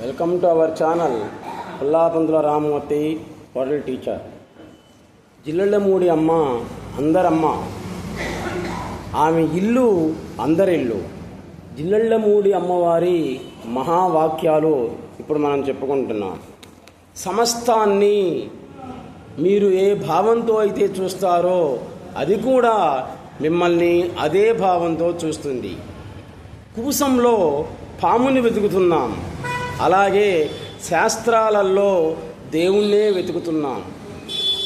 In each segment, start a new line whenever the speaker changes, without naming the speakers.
Welcome to our channel Pullapantula Ramamurthy hotel teacher. Jillellamudi Amma Andaramma. ఆమె ఇల్లు అందరిల్లు. జిల్లెళ్ళమూడి అమ్మవారి మహావాక్యాలు ఇప్పుడు మనం చెప్పుకుంటున్నాం. సమస్తాన్ని మీరు ఏ భావంతో అయితే చూస్తారో అది కూడా మిమ్మల్ని అదే భావంతో చూస్తుంది. కూసంలో పాముని వెతుకుతున్నాం. అలాగే శాస్త్రాలలో దేవుణ్ణే వెతుకుతున్నాం.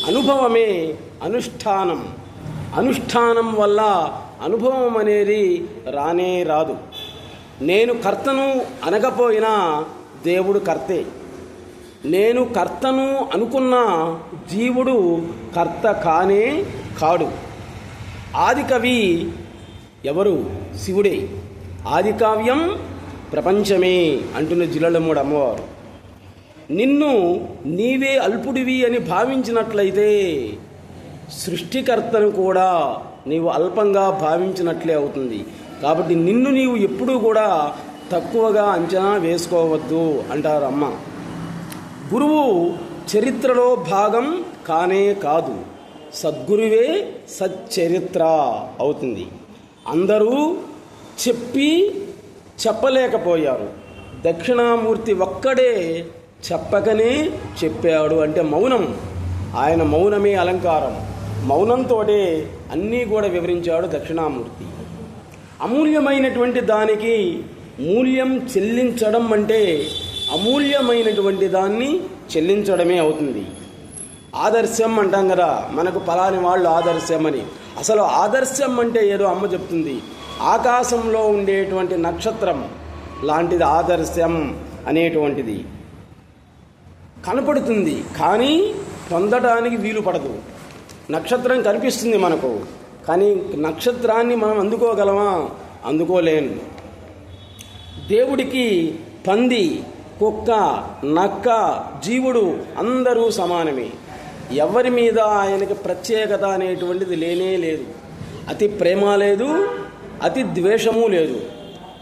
అనుభవమే అనుష్ఠానం. అనుష్ఠానం వల్ల అనుభవం అనేది రానే రాదు. నేను కర్తను అనకపోయినా దేవుడు కర్తే. నేను కర్తను అనుకున్న జీవుడు కర్త కానే కాడు. ఆది కవి ఎవరు? శివుడే. ఆది కావ్యం ప్రపంచమే అంటున్న జిల్లలమ్మూడు అమ్మవారు. నిన్ను నీవే అల్పుడివి అని భావించినట్లయితే సృష్టికర్తను కూడా నీవు అల్పంగా భావించినట్లే అవుతుంది. కాబట్టి నిన్ను నీవు ఎప్పుడూ కూడా తక్కువగా అంచనా వేసుకోవద్దు అంటారు అమ్మ. గురువు చరిత్రలో భాగం కానే కాదు. సద్గురువే సచ్చరిత్ర అవుతుంది. అందరూ చెప్పి చెప్పలేకపోయారు. దక్షిణామూర్తి ఒక్కడే చెప్పకనే చెప్పాడు అంటే మౌనం. ఆయన మౌనమే అలంకారం. మౌనంతోటే అన్నీ కూడా వివరించాడు దక్షిణామూర్తి. అమూల్యమైనటువంటి దానికి మూల్యం చెల్లించడం అంటే అమూల్యమైనటువంటి దాన్ని చెల్లించడమే అవుతుంది. ఆదర్శం అంటాం కదా మనకు పలాని వాళ్ళు ఆదర్శం అని అసలు ఆదర్శం అంటే ఏదో అమ్మ చెప్తుంది. ఆకాశంలో ఉండేటువంటి నక్షత్రం లాంటిది ఆదర్శం అనేటువంటిది. కనపడుతుంది కానీ పొందడానికి వీలు పడదు. నక్షత్రం కనిపిస్తుంది మనకు కానీ నక్షత్రాన్ని మనం అందుకోగలమా? అందుకోలేను దేవుడికి పంది కుక్క నక్క జీవుడు అందరూ సమానమే. ఎవరి మీద ఆయనకి ప్రత్యేకత అనేటువంటిది లేనే లేదు. అతి ప్రేమ లేదు అతి ద్వేషము లేదు.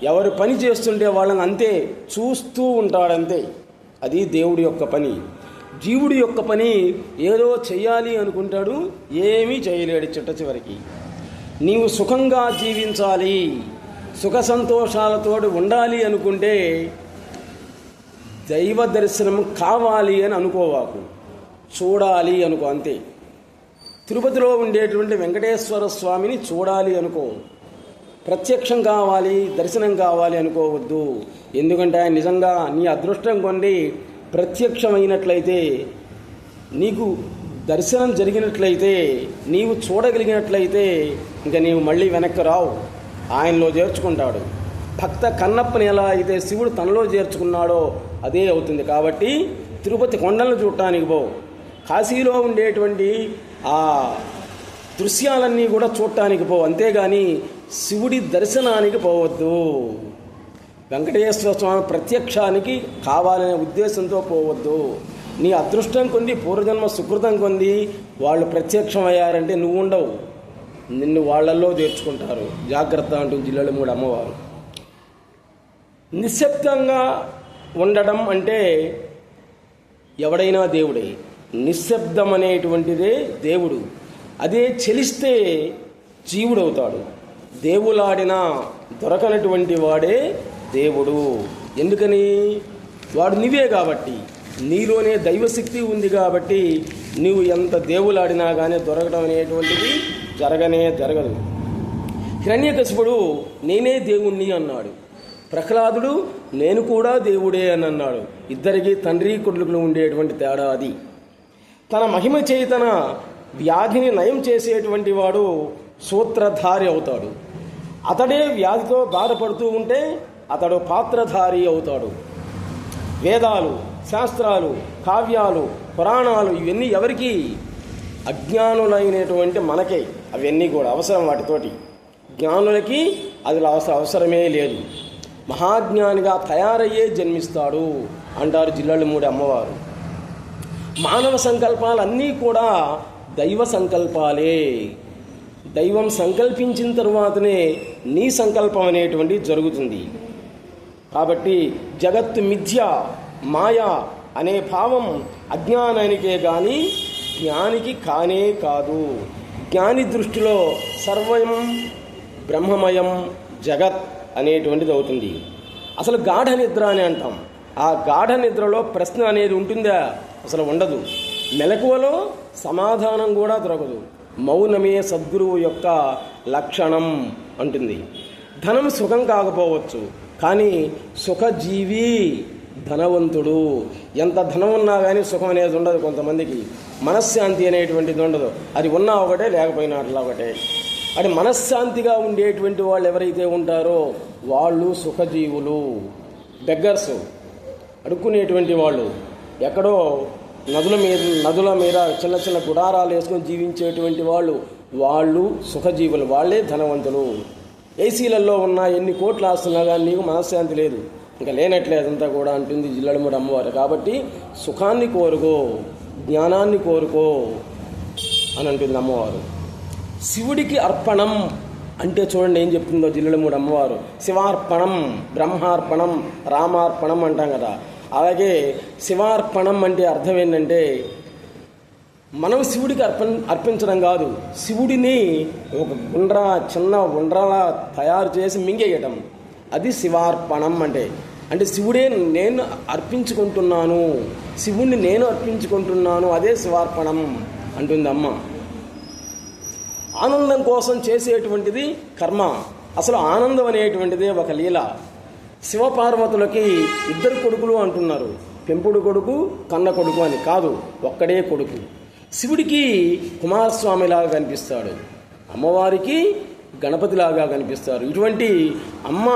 ఎవరు పని చేస్తుంటే వాళ్ళని అంతే చూస్తూ ఉంటాడంతే. అది దేవుడి యొక్క పని. జీవుడి యొక్క పని ఏదో చేయాలి అనుకుంటాడు ఏమీ చేయలేడు చిట్ట చివరికి. నీవు సుఖంగా జీవించాలి సుఖ సంతోషాలతో ఉండాలి అనుకుంటే దైవ దర్శనం కావాలి అని అనుకోవాకు. చూడాలి అనుకో అంతే. తిరుపతిలో ఉండేటువంటి వెంకటేశ్వర స్వామిని చూడాలి అనుకో. ప్రత్యక్షం కావాలి దర్శనం కావాలి అనుకోవద్దు. ఎందుకంటే ఆయన నిజంగా నీ అదృష్టం కొండి ప్రత్యక్షమైనట్లయితే నీకు దర్శనం జరిగినట్లయితే నీవు చూడగలిగినట్లయితే ఇంకా నీవు మళ్ళీ వెనక్కి రావు. ఆయనలో చేర్చుకుంటాడు. భక్త కన్నప్పని ఎలా అయితే శివుడు తనలో చేర్చుకున్నాడో అదే అవుతుంది. కాబట్టి తిరుపతి కొండలను చూడటానికి పో. కాశీలో ఉండేటువంటి ఆ దృశ్యాలన్నీ కూడా చూడటానికి పోవు. అంతేగాని శివుడి దర్శనానికి పోవద్దు. వెంకటేశ్వర స్వామి ప్రత్యక్షానికి కావాలనే ఉద్దేశంతో పోవద్దు. నీ అదృష్టం కొంది పూర్వజన్మ సుకృతం కొంది వాళ్ళు ప్రత్యక్షమయ్యారంటే నువ్వు ఉండవు. నిన్ను వాళ్ళల్లో చేర్చుకుంటారు. జాగ్రత్త అంటూ జిల్లాలో మూడు అమ్మవారు. నిశ్శబ్దంగా ఉండడం అంటే ఎవడైనా దేవుడే. నిశ్శబ్దం అనేటువంటిదే దేవుడు. అదే చెలిస్తే జీవుడవుతాడు. దేవులాడినా దొరకనటువంటి వాడే దేవుడు. ఎందుకని? వాడు నీవే కాబట్టి. నీలోనే దైవశక్తి ఉంది కాబట్టి నీవు ఎంత దేవులాడినా కానీ దొరకడం అనేటువంటిది జరగనే జరగదు. హిరణ్యకశిపుడు నేనే దేవుణ్ణి అన్నాడు. ప్రహ్లాదుడు నేను కూడా దేవుడే అని అన్నాడు. ఇద్దరికి తండ్రి కొడుకులు ఉండేటువంటి తేడా అది. తన మహిమ చేతన వ్యాధిని నయం చేసేటువంటి వాడు సూత్రధారి అవుతాడు. అతడే వ్యాధితో బాధపడుతూ ఉంటే అతడు పాత్రధారి అవుతాడు. వేదాలు శాస్త్రాలు కావ్యాలు పురాణాలు ఇవన్నీ ఎవరికి అజ్ఞానులైనటువంటి మనకే. అవన్నీ కూడా అవసరం వాటితోటి. జ్ఞానులకి అది అవసరమే లేదు. మహాజ్ఞానిగా తయారయ్యే జన్మిస్తాడు అంటారు జిల్లాలు మూడు అమ్మవారు. మానవ సంకల్పాలన్నీ కూడా దైవ సంకల్పాలే. దైవం సంకల్పించిన తరువాతనే నీ సంకల్పం అనేటువంటి జరుగుతుంది. కాబట్టి జగత్తు మిథ్య మాయా అనే భావం అజ్ఞానానికే కానీ జ్ఞానికి కానే కాదు. జ్ఞాని దృష్టిలో సర్వం బ్రహ్మమయం జగత్ అనేటువంటిది అవుతుంది. అసలు గాఢ నిద్ర అని అంటాం. ఆ గాఢ నిద్రలో ప్రశ్న అనేది ఉంటుందా? అసలు ఉండదు. మెలకువలో సమాధానం కూడా దొరకదు. మౌనమే సద్గురువు యొక్క లక్షణం అంటుంది. ధనం సుఖం కాకపోవచ్చు కానీ సుఖజీవి ధనవంతుడు. ఎంత ధనం ఉన్నా కానీ సుఖం అనేది ఉండదు కొంతమందికి. మనశ్శాంతి అనేటువంటిది ఉండదు. అది ఉన్నా ఒకటే లేకపోయినా అట్లా ఒకటే. అది మనశ్శాంతిగా ఉండేటువంటి వాళ్ళు ఎవరైతే ఉంటారో వాళ్ళు సుఖజీవులు. బెగ్గర్స్ అడుక్కునేటువంటి వాళ్ళు. ఎక్కడో నదుల మీద నదుల మీద చిన్న చిన్న గుడారాలు వేసుకొని జీవించేటువంటి వాళ్ళు వాళ్ళు సుఖజీవులు వాళ్ళే ధనవంతులు. ఏసీలలో ఉన్న ఎన్ని కోట్లు ఆస్తున్నా కానీ నీకు మనశ్శాంతి లేదు. ఇంకా లేనట్లేదంతా కూడా అంటుంది జిల్లడముడు అమ్మవారు. కాబట్టి సుఖాన్ని కోరుకో జ్ఞానాన్ని కోరుకో అని అంటుంది అమ్మవారు. శివుడికి అర్పణం అంటే చూడండి ఏం చెప్తుందో జిల్లడముడు మూడు అమ్మవారు. శివార్పణం బ్రహ్మార్పణం రామార్పణం అంటాం కదా. అలాగే శివార్పణం అంటే అర్థం ఏంటంటే మనం శివుడికి అర్పణ అర్పించడం కాదు. శివుడిని ఒక గుండ్ర చిన్న గుండ్రలా తయారు చేసి మింగేయటం. అది శివార్పణం అంటే. అంటే శివుడే నేను అర్పించుకుంటున్నాను. శివుణ్ణి నేను అర్పించుకుంటున్నాను. అదే శివార్పణం అంటుంది అమ్మ ఆనందం కోసం చేసేటువంటిది కర్మ. అసలు ఆనందం అనేటువంటిదే ఒక లీల. శివపార్వతులకి ఇద్దరు కొడుకులు అంటున్నారు. పెంపుడు కొడుకు కన్న కొడుకు అని కాదు ఒక్కడే కొడుకు. శివుడికి కుమారస్వామిలాగా కనిపిస్తాడు. అమ్మవారికి గణపతిలాగా కనిపిస్తారు. ఇటువంటి అమ్మ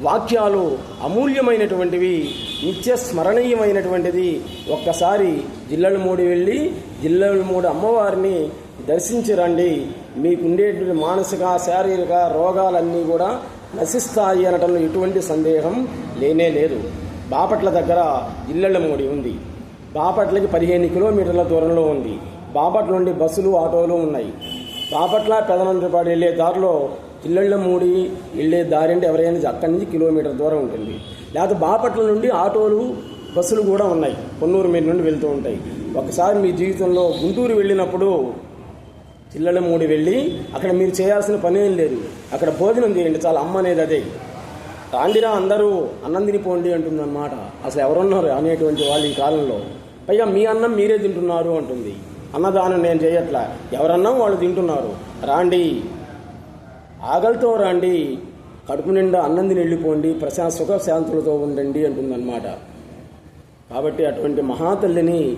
వాక్యాలు అమూల్యమైనటువంటివి నిత్య స్మరణీయమైనటువంటిది. ఒక్కసారి జిల్లల మూడి వెళ్ళి జిల్లల మూడు అమ్మవారిని దర్శించి రండి. మీకుండేటువంటి మానసిక శారీరక రోగాలన్నీ కూడా నశిస్తాయి అనటంలో ఎటువంటి సందేహం లేనే లేదు. బాపట్ల దగ్గర ఇల్లళ్ళ మూడి ఉంది. బాపట్లకి పదిహేను కిలోమీటర్ల దూరంలో ఉంది. బాపట్ల నుండి బస్సులు ఆటోలు ఉన్నాయి. బాపట్ల పెదనంతపాడు వెళ్ళే దారిలో ఇల్లళ్ళ మూడి వెళ్ళే దారి అంటే ఎవరైనా అక్కడి నుంచి కిలోమీటర్ దూరం ఉంటుంది. లేకపోతే బాపట్ల నుండి ఆటోలు బస్సులు కూడా ఉన్నాయి. పొన్నూరు మీద నుండి వెళ్తూ ఉంటాయి. ఒకసారి మీ జీవితంలో గుంటూరు వెళ్ళినప్పుడు చిల్లల మూడి వెళ్ళి అక్కడ మీరు చేయాల్సిన పని ఏం లేదు. అక్కడ భోజనం చేయండి చాలా అమ్మ అనేది అదే. రాండిరా అందరూ అన్నం తినిపోండి అంటుందన్నమాట. అసలు ఎవరున్నారు అనేటువంటి వాళ్ళు ఈ కాలంలో. పైగా మీ అన్నం మీరే తింటున్నారు అంటుంది. అన్నదానం నేను చేయట్లా. ఎవరన్నా వాళ్ళు తింటున్నారు. రాండి. ఆకలితో రాండి. కడుపు నిండా అన్నం తిని వెళ్ళిపోండి. ప్రశాంత సుఖ శాంతులతో ఉండండి అంటుందన్నమాట. కాబట్టి అటువంటి మహాతల్లిని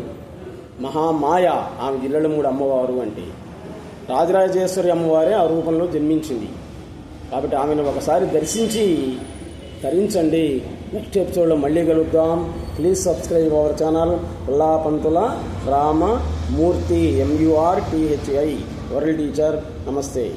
మహామాయ ఆమె జిల్లల మూడు అమ్మవారు అంటే. రాజరాజేశ్వరి అమ్మవారే ఆ రూపంలో జన్మించింది. కాబట్టి ఆమెను ఒకసారి దర్శించి తరించండి. నెక్స్ట్ ఎపిసోడ్లో మళ్ళీ కలుద్దాం. Please subscribe our channel Pullapantula Rama Murthy M U R T H I world teacher. నమస్తే.